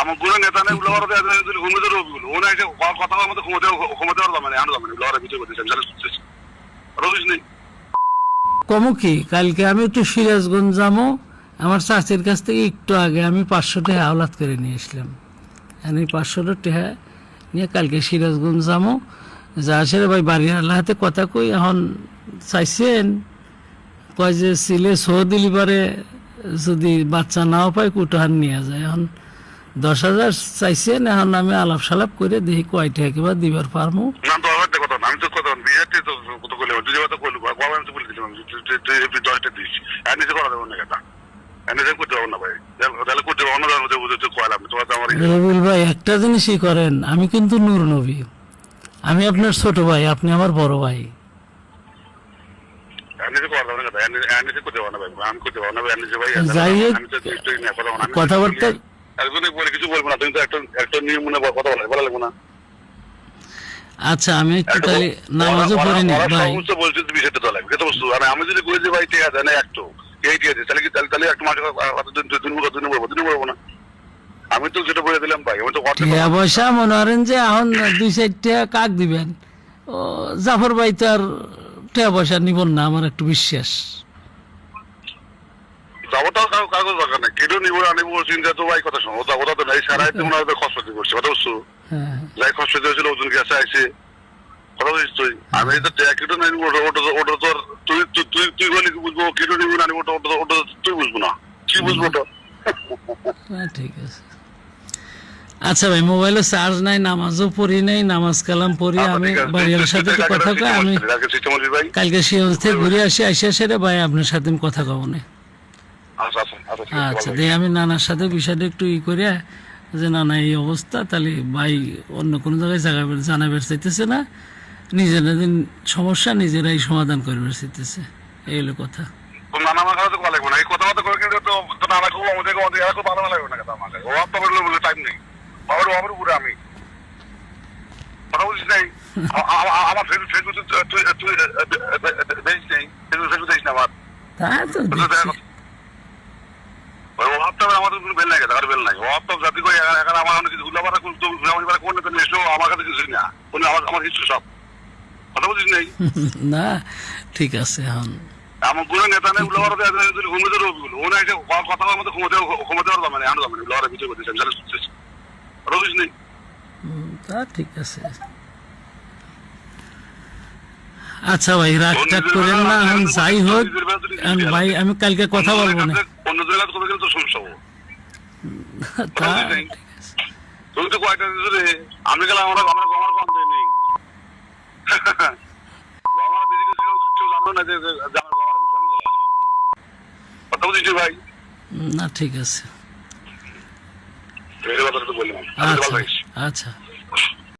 আমার কোনো নেতা নেই কথা মানে আনন্দ মানে আমি রবিস নেই কালকে আমি একটু সিরাজগঞ্জ আমার চাচির কাছ থেকে একটু আগে আমি পাঁচশো করে নিয়ে আসলাম আর এই পাঁচশো টাকা নিয়ে কালকে সিরাজগঞ্জ যাব যা আসে রে ভাই বাড়ির আল্লাহ কথা কই এখন চাইছেন কয় যে সিলে সহ দিলি পারে যদি বাচ্চা নাও পায় কুটহার নিয়ে যায় এখন দশ হাজার চাইছেন এখন আমি আলাপ সালাপ করে দেখি কয়টা একেবারে দিবার পারমু। না না না পারব না না রবিউল ভাই একটা জিনিসই করেন আমি কিন্তু নূর নবী। আমি আপনার ছোট ভাই আপনি আমার বড় ভাই। না না কথাবার্তা একজনে বলে কিছু বলব না তুমি তো একটা একটা নিয়ম মনে কথা বলা বলা না। আচ্ছা আমি একটু তাহলে নামাজও ভাই। সমস্ত তো লাগবে বস্তু আর আমি যদি কই যে ভাই ঠিক আছে না একটু এই ঠিক আছে তাহলে কি তাহলে তাহলে একটা দিন দিন বলব দিন বলব দিন বলব না। আমি তো সেটা বলে দিলাম ভাই আমি তো কথা টাকা পয়সা মনে করেন যে এখন দুই চারটা কাক দিবেন। ও জাফর ভাই তো আর টাকা পয়সা নিবন না আমার একটু বিশ্বাস। যাব তো কাগজ নিবো চিন্তা তো ভাই কথা শোনো। ওটা ওটা তো নাই মনে হয় করছে কথা বুঝছ? হ্যাঁ। যাই হয়েছিল ওজন কথা বুঝিস তুই? আমি তো ট্যাগ কেটে নাই নিবো ওটা ওটা ওটা তোর তুই তুই তুই তুই বলি কি বুঝব কেটে নিবো না নিবো ওটা ওটা ওটা তুই বুঝব না। কি বুঝব ওটা? হ্যাঁ, ঠিক আছে। আচ্ছা ভাই মোবাইলে চার্জ নাই নামাজও পড়ি নাই নামাজ কালাম পড়ি আমি বাড়ির সাথে তো কথা কই আমি কালকে থেকে ঘুরে আসি আসি আসে রে ভাই আপনার সাথে আমি কথা কব না। আচ্ছা আচ্ছা আচ্ছা আচ্ছা দিয়ে আমি নানার সাথে বিষয়টা একটু ই করে যে নানা এই অবস্থা তাহলে ভাই অন্য কোনো জায়গায় জায়গা জানাবার চাইতেছে না নিজেরাদের সমস্যা নিজেরাই সমাধান করবার চাইতেছে এই হলো কথা নানা আমার কাছে তো লাগবে না এই কথা কথা করে কিন্তু তো তো নানা খুব আমাদের আমাদের এরা খুব ভালো লাগবে না কথা আমার কাছে। তো বললে বলে টাইম নেই বাবার বাবার উপরে আমি কথা বলছিস নাই আ- আ- আ- আমার ফেসবুক ফেসবুক তুই তুই তুই দেখিস নেই ফেসবুক ফেসবুক দেখিস না আমার তা তো তো দেখা দেখছি কথা- ওই অভাব তো আমাদের কোনো বেল নাই টাকার বেল নাই। অভাব তো জাতি করে এখানে আমার অনেক কিছু কোন নেতা নিয়ে এসলো আমার কাছে কিছুই না। কোনো আমার আমার কিছু সব। কথা বলছিস নেই? না ঠিক আছে আমার কোনো নেতা নেই ও না এসে কথা বলার মধ্যে ঘুমতে ঘুমতে পারতাম মানে আনন্দ মানে নেই? তা ঠিক আছে। আচ্ছা ভাই রাগ টাগ করেন না যাই হোক। ভাই আমি কালকে কথা বলব না। অন্য জায়গায় কথা গেলে তো সমস্যা তা? তুমি তো কয়টা রে? আমি গেলাম আমরা আমরা আমার কম দেয় নেই। আমার দিদি কেউ জানো না যে আমার গমার আমি গেলাম। কথা বলছিস ভাই? না ঠিক আছে। আচ্ছা আচ্ছা।